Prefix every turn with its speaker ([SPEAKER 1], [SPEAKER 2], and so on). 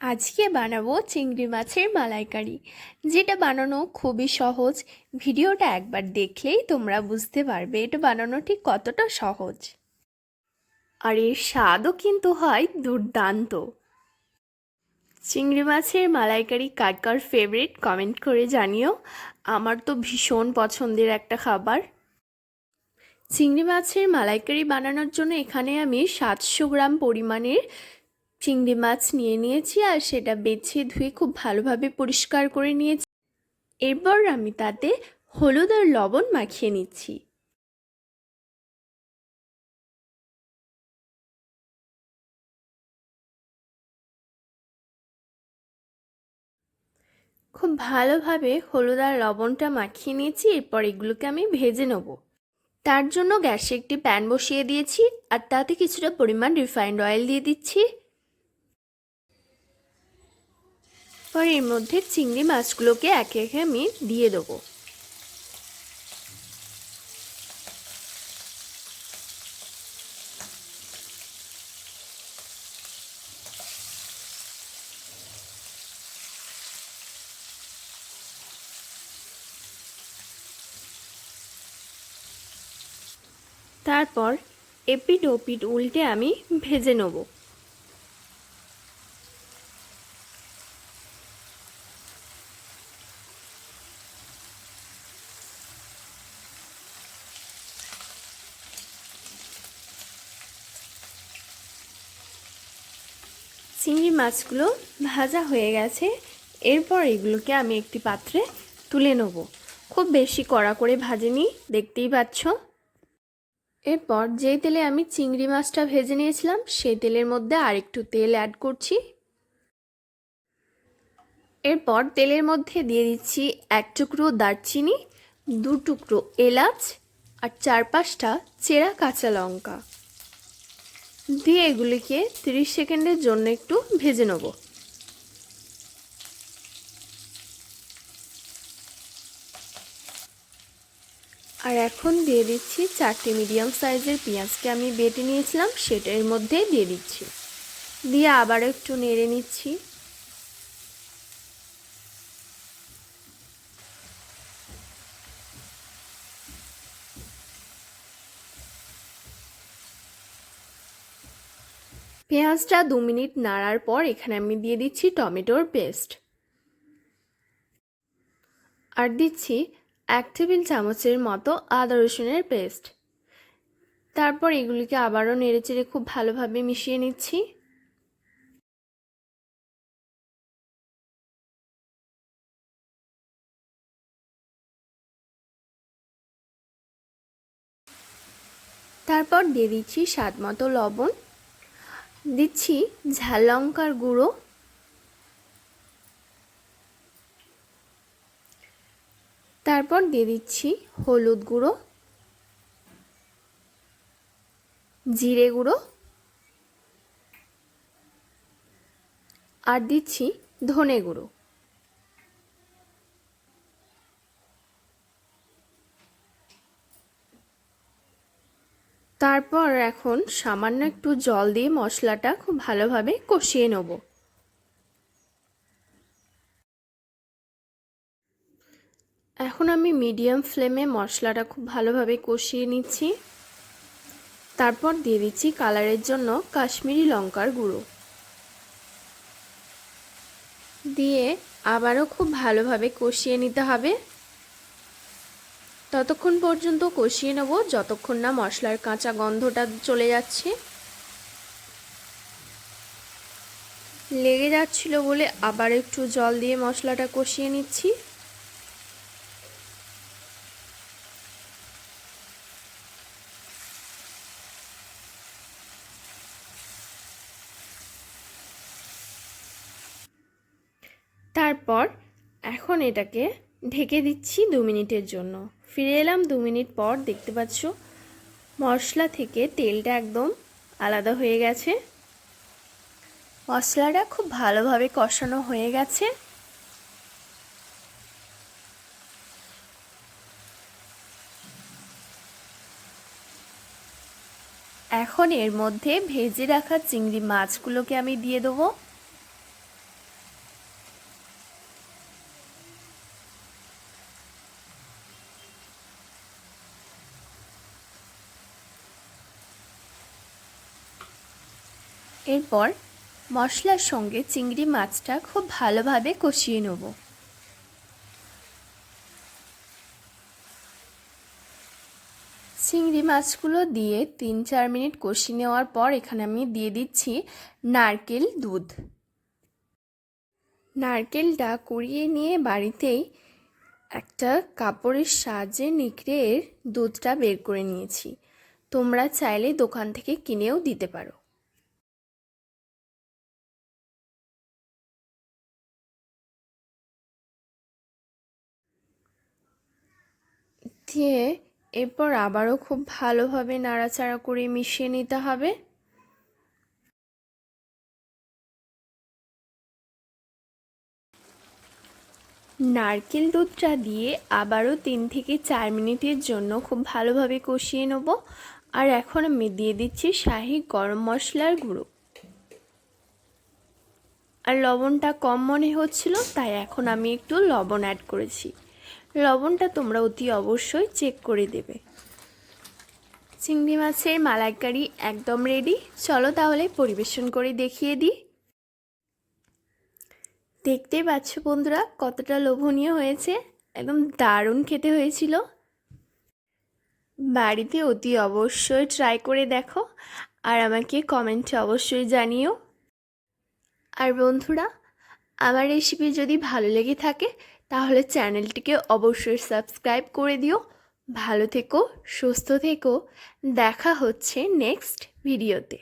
[SPEAKER 1] আজকে বানাবো চিংড়ি মাছের মালাইকারি। যেটা বানানো খুবই সহজ। ভিডিওটা একবার দেখলেই তোমরা বুঝতে পারবে এটা বানানো ঠিক কতটা সহজ। আর এর স্বাদও কিন্তু হয় দুর্দান্ত। চিংড়ি মাছের মালাইকারি কার কার ফেভারিট কমেন্ট করে জানিও। আমার তো ভীষণ পছন্দের একটা খাবার। চিংড়ি মাছের মালাইকারি বানানোর জন্য এখানে আমি সাতশো গ্রাম পরিমাণের চিংড়ি মাছ নিয়ে নিয়েছি আর সেটা বেছে ধুয়ে খুব ভালোভাবে পরিষ্কার করে নিয়েছি। এরপর আমি তাতে হলুদ আর লবণ মাখিয়ে নিচ্ছি। খুব ভালোভাবে হলুদ আর লবণটা মাখিয়ে নিয়েছি, এরপর এগুলোকে আমি ভেজে নেব। তার জন্য গ্যাসে একটি প্যান বসিয়ে দিয়েছি আর তাতে কিছুটা পরিমাণ রিফাইন্ড অয়েল দিয়ে দিচ্ছি। পর এর মধ্যে চিংড়ি মাছগুলোকে একে একে আমি দিয়ে দেবো। তারপর এপিট ওপিট উল্টে আমি ভেজে নেব। চিংড়ি মাছগুলো ভাজা হয়ে গেছে। এরপর এগুলোকে আমি একটি পাত্রে তুলে নেব। খুব বেশি কড়া করে ভাজেনি, দেখতেই পাচ্ছ। এরপর যেই তেলে আমি চিংড়ি মাছটা ভেজে নিয়েছিলাম, সেই তেলের মধ্যে আরেকটু তেল অ্যাড করছি। এরপর তেলের মধ্যে দিয়ে দিচ্ছি এক টুকরো দারচিনি, দু টুকরো এলাচ, আর চার পাঁচটা চেরা কাঁচা লঙ্কা। দিয়ে এগুলিকে তিরিশ সেকেন্ডের জন্য একটু ভেজে নেব। আর এখন দিয়ে দিচ্ছি চারটি মিডিয়াম সাইজের পেঁয়াজকে আমি বেটে নিয়েছিলাম, সেটার মধ্যে দিয়ে দিচ্ছি। দিয়ে আবার একটু নেড়ে নিচ্ছি। পেঁয়াজটা দু মিনিট নাড়ার পর এখানে আমি দিয়ে দিচ্ছি টমেটোর পেস্ট। আর দিচ্ছি এক টেবিল চামচের মতো আদা রসুনের পেস্ট। তারপর এগুলিকে আবারও নেড়েচেড়ে খুব ভালোভাবে মিশিয়ে নিচ্ছি। তারপর দিয়ে দিচ্ছি স্বাদ মতো লবণ। দিচ্ছি ঝাল লঙ্কার গুঁড়ো। তারপর দিয়ে দিচ্ছি হলুদ গুঁড়ো। জিরে গুঁড়ো। আর দিচ্ছি ধনে গুঁড়ো। তারপর এখন সামান্য একটু জল দিয়ে মশলাটা খুব ভালোভাবে কষিয়ে নেব। এখন আমি মিডিয়াম ফ্লেমে মশলাটা খুব ভালোভাবে কষিয়ে নিচ্ছি। তারপর দিয়ে দিচ্ছি কালারের জন্য কাশ্মীরি লঙ্কার গুঁড়ো। দিয়ে আবারও খুব ভালোভাবে কষিয়ে নিতে হবে। ততক্ষণ পর্যন্ত কষিয়ে নেব, যতক্ষণ না মশলার কাঁচা গন্ধটা চলে যাচ্ছে। লেগে যাচ্ছিল বলে আবার একটু জল দিয়ে মশলাটা কষিয়ে নিচ্ছি। তারপর এখন এটাকে ঢেকে দিচ্ছি দু মিনিটের জন্য। ফিরে এলাম দু মিনিট পর, দেখতে পাচ্ছ মশলা থেকে তেলটা একদম আলাদা হয়ে গেছে। মশলাটা খুব ভালোভাবে কষানো হয়ে গেছে। এখন এর মধ্যে ভেজে রাখা চিংড়ি মাছগুলোকে আমি দিয়ে দেবো। এরপর মশলার সঙ্গে চিংড়ি মাছটা খুব ভালোভাবে কষিয়ে নেব। চিংড়ি মাছগুলো দিয়ে তিন চার মিনিট কষিয়ে নেওয়ার পর এখানে আমি দিয়ে দিচ্ছি নারকেল দুধ। নারকেলটা কুড়িয়ে নিয়ে বাড়িতেই একটা কাপড়ের সাহায্যে নিকড়ের দুধটা বের করে নিয়েছি। তোমরা চাইলে দোকান থেকে কিনেও দিতে পারো। দিয়ে এরপর আবারও খুব ভালোভাবে নাড়াচাড়া করে মিশিয়ে নিতে হবে। নারকেল দুধটা দিয়ে আবারও তিন থেকে চার মিনিটের জন্য খুব ভালোভাবে কষিয়ে নেব। আর এখন আমি দিয়ে দিচ্ছি শাহি গরম মশলার গুঁড়ো। আর লবণটা কম মনে হচ্ছিল, তাই এখন আমি একটু লবণ অ্যাড করেছি। লবণটা তোমরা অতি অবশ্যই চেক করে দেবে। চিংড়ি মাছের মালাইকারি একদম রেডি চলো তাহলে পরিবেশন করে দেখিয়ে দিই। দেখতেই পাচ্ছ বন্ধুরা, কতটা লোভনীয় হয়েছে। একদম দারুণ খেতে হয়েছিল। বাড়িতে অতি অবশ্যই ট্রাই করে দেখো আর আমাকে কমেন্টে অবশ্যই জানিও। আর বন্ধুরা, আমার রেসিপি যদি ভালো লেগে থাকে তাহলে চ্যানেলটিকে অবশ্যই সাবস্ক্রাইব করে দিও। ভালো থেকো সুস্থ থেকো। দেখা হচ্ছে নেক্সট ভিডিওতে।